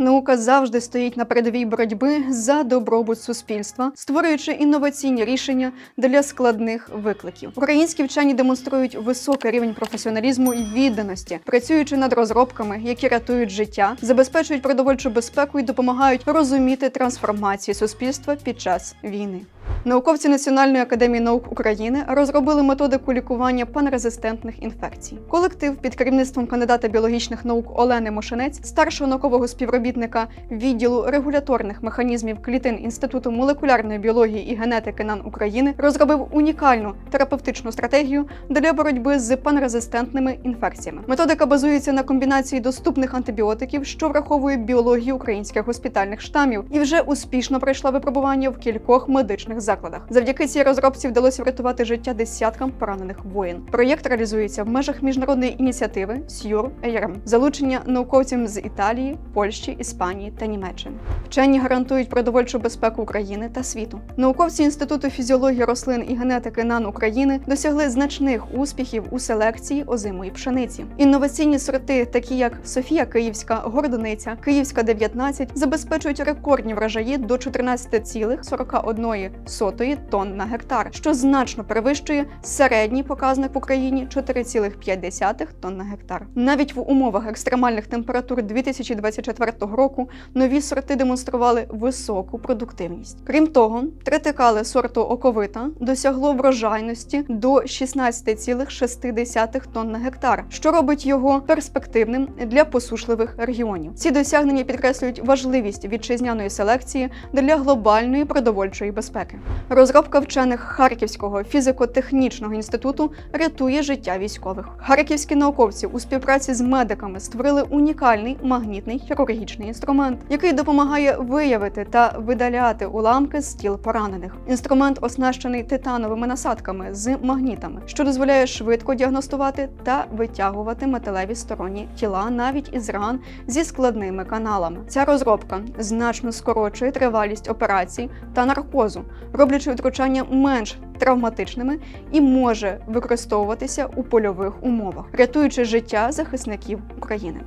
Наука завжди стоїть на передовій боротьби за добробут суспільства, створюючи інноваційні рішення для складних викликів. Українські вчені демонструють високий рівень професіоналізму і відданості, працюючи над розробками, які рятують життя, забезпечують продовольчу безпеку і допомагають розуміти трансформації суспільства під час війни. Науковці Національної академії наук України розробили методику лікування панрезистентних інфекцій. Колектив під керівництвом кандидата біологічних наук Олени Мошенець, старшого наукового співробітника відділу регуляторних механізмів клітин Інституту молекулярної біології і генетики НАН України, розробив унікальну терапевтичну стратегію для боротьби з панрезистентними інфекціями. Методика базується на комбінації доступних антибіотиків, що враховує біологію українських госпітальних штамів, і вже успішно пройшла випробування в кількох медичних закладах. Завдяки цій розробці вдалося врятувати життя десяткам поранених воїн. Проєкт реалізується в межах міжнародної ініціативи SURE ARM, залучення науковців з Італії, Польщі, Іспанії та Німеччини. Вчені гарантують продовольчу безпеку України та світу. Науковці Інституту фізіології рослин і генетики НАН України досягли значних успіхів у селекції озимої пшениці. Інноваційні сорти, такі як Софія Київська, Гордониця, Київська 19, забезпечують рекордні врожаї до 14,41 сотої тонн на гектар, що значно перевищує середній показник в Україні 4,5 тонн на гектар. Навіть в умовах екстремальних температур 2024 року нові сорти демонстрували високу продуктивність. Крім того, тритикали сорту оковита досягло врожайності до 16,6 тонн на гектар, що робить його перспективним для посушливих регіонів. Ці досягнення підкреслюють важливість вітчизняної селекції для глобальної продовольчої безпеки. Розробка вчених Харківського фізико-технічного інституту рятує життя військових. Харківські науковці у співпраці з медиками створили унікальний магнітний хірургічний інструмент, який допомагає виявити та видаляти уламки з тіл поранених. Інструмент оснащений титановими насадками з магнітами, що дозволяє швидко діагностувати та витягувати металеві сторонні тіла навіть із ран зі складними каналами. Ця розробка значно скорочує тривалість операцій та наркозу, роблячи втручання менш травматичними і може використовуватися у польових умовах, рятуючи життя захисників України.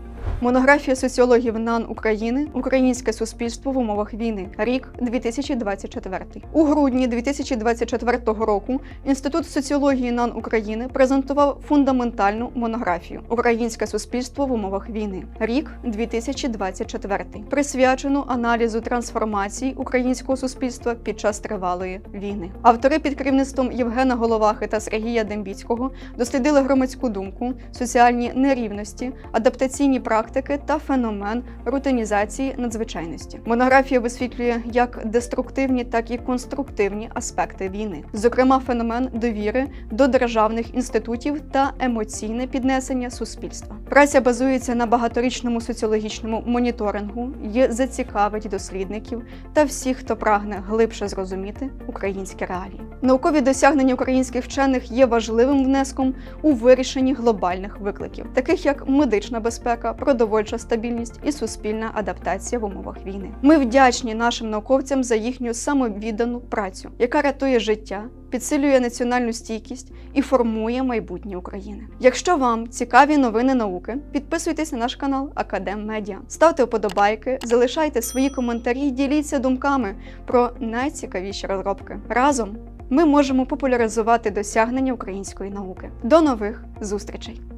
Монографія соціологів НАН України Українське суспільство в умовах війни. Рік 2024. У грудні 2024 року Інститут соціології НАН України презентував фундаментальну монографію Українське суспільство в умовах війни. Рік 2024. присвячену аналізу трансформації українського суспільства під час тривалої війни. Автори під керівництвом Євгена Головахи та Сергія Дембіцького дослідили громадську думку, соціальні нерівності, адаптаційні практики та феномен рутинізації надзвичайності. Монографія висвітлює як деструктивні, так і конструктивні аспекти війни, зокрема, феномен довіри до державних інститутів та емоційне піднесення суспільства. Праця базується на багаторічному соціологічному моніторингу і зацікавить дослідників та всіх, хто прагне глибше зрозуміти українські реалії. Наукові досягнення українських вчених є важливим внеском у вирішенні глобальних викликів, таких як медична безпека, продовольча стабільність і суспільна адаптація в умовах війни. Ми вдячні нашим науковцям за їхню самовіддану працю, яка рятує життя, підсилює національну стійкість і формує майбутнє України. Якщо вам цікаві новини науки, підписуйтесь на наш канал Академ Медіа, ставте вподобайки, залишайте свої коментарі, діліться думками про найцікавіші розробки. Разом ми можемо популяризувати досягнення української науки. До нових зустрічей!